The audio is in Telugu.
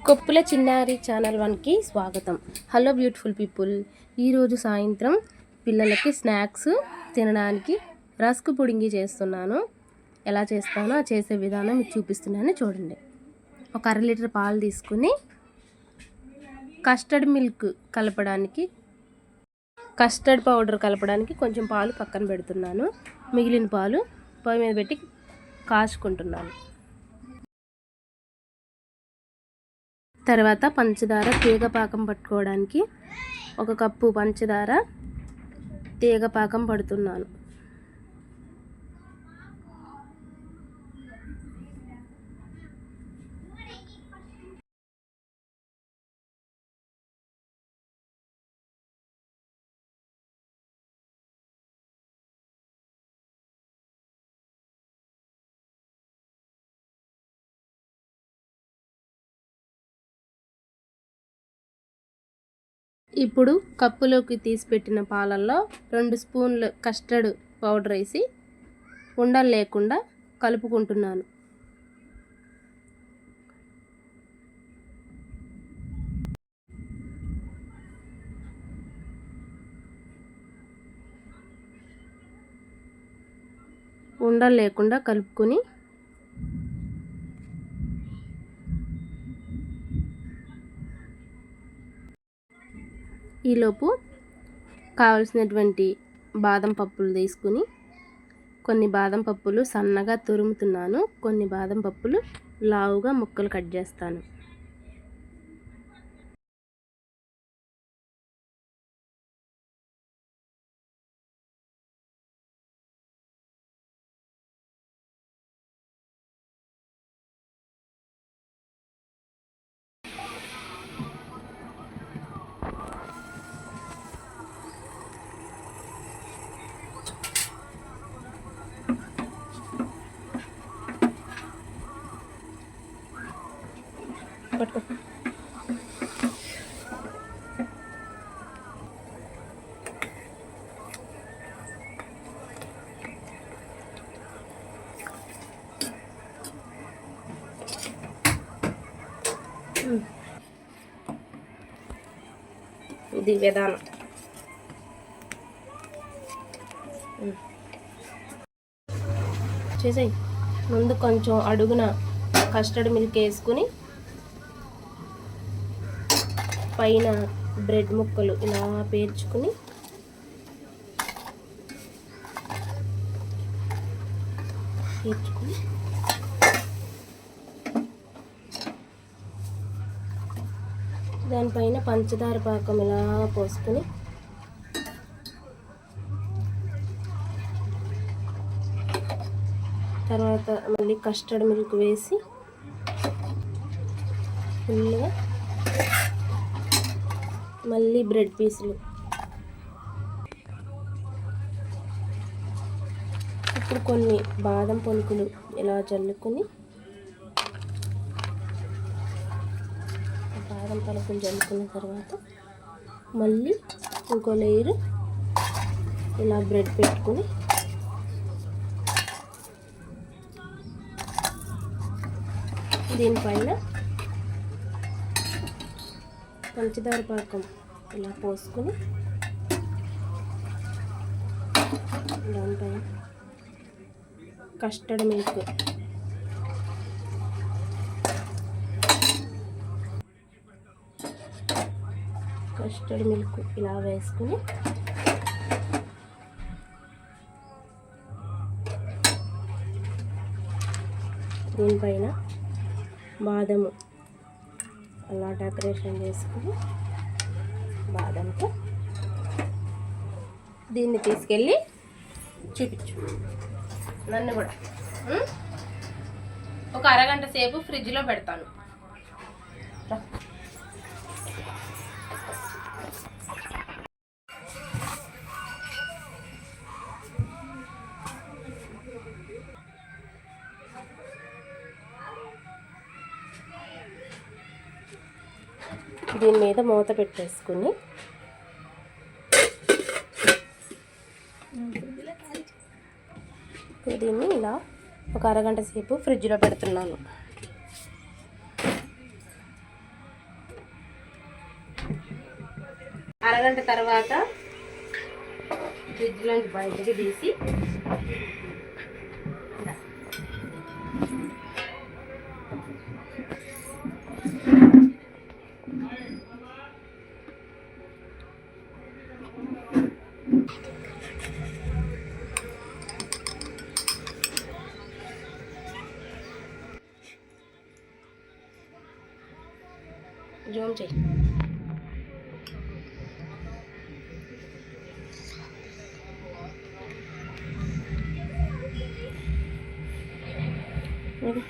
కొప్పుల చిన్నారి ఛానల్ వన్కి స్వాగతం. Hello beautiful people. ఈరోజు సాయంత్రం పిల్లలకి స్నాక్స్ తినడానికి రస్క్ పుడింగి చేస్తున్నాను. ఎలా చేస్తానో ఆ చేసే విధానం మీకు చూపిస్తున్నాను చూడండి. ఒక అర లీటర్ పాలు తీసుకుని కస్టర్డ్ మిల్క్ కలపడానికి కస్టర్డ్ పౌడర్ కలపడానికి కొంచెం పాలు పక్కన పెడుతున్నాను. మిగిలిన పాలు పొయ్యి మీద పెట్టి కాచుకుంటున్నాను. తర్వాత పంచదార తీగ పాకం పట్టుకోవడానికి ఒక కప్పు పంచదార తీగ పాకం పడుతున్నాను. ఇప్పుడు కప్పులోకి తీసి పెట్టిన పాలల్లో రెండు స్పూన్లు కస్టర్డ్ పౌడర్ వేసి ఉండలు లేకుండా కలుపుకుంటున్నాను. ఉండలు లేకుండా కలుపుకొని ఈలోపు కావలసినటువంటి బాదం పప్పులు తీసుకుని కొన్ని బాదం పప్పులు సన్నగా తురుముతున్నాను. కొన్ని బాదం పప్పులు లావుగా ముక్కలు కట్ చేస్తాను. పట్టుకో. ఇది విధానం. చేసాయి. ముందు కొంచెం అడుగున కస్టర్డ్ మిల్క్ వేసుకుని పైన బ్రెడ్ ముక్కలు ఇలా పేర్చుకుని పేర్చుకుని దానిపైన పంచదార పాకం ఇలా పోసుకొని తర్వాత మళ్ళీ కస్టర్డ్ మిల్క్ వేసి ఫుల్గా మళ్ళీ బ్రెడ్ పీసులు. ఇప్పుడు కొన్ని బాదం పలుకులు ఇలా చల్లుకొని బాదం పలుకులు చల్లుకున్న తర్వాత మళ్ళీ ఇంకో లేయరు ఇలా బ్రెడ్ పెట్టుకొని దీనిపైన పంచదార పాకం ఇలా పోసుకొని దానిపైన కస్టర్డ్ మిల్క్. కస్టర్డ్ మిల్క్ ఇలా వేసుకుని దీనిపైన బాదము అలా డెకరేషన్ చేసుకుని బాదంతో దీన్ని తీసుకెళ్ళి చూపించు. నన్ను కూడా. ఒక అరగంట సేపు ఫ్రిడ్జ్లో పెడతాను. దీని మీద మూత పెట్టేసుకుని. దీన్ని ఇలా ఒక అరగంట సేపు ఫ్రిడ్జ్లో పెడుతున్నాను. అరగంట తర్వాత ఫ్రిడ్జ్లోంచి బయటకి తీసి ఇలా. జూమ్ చేయి ఇది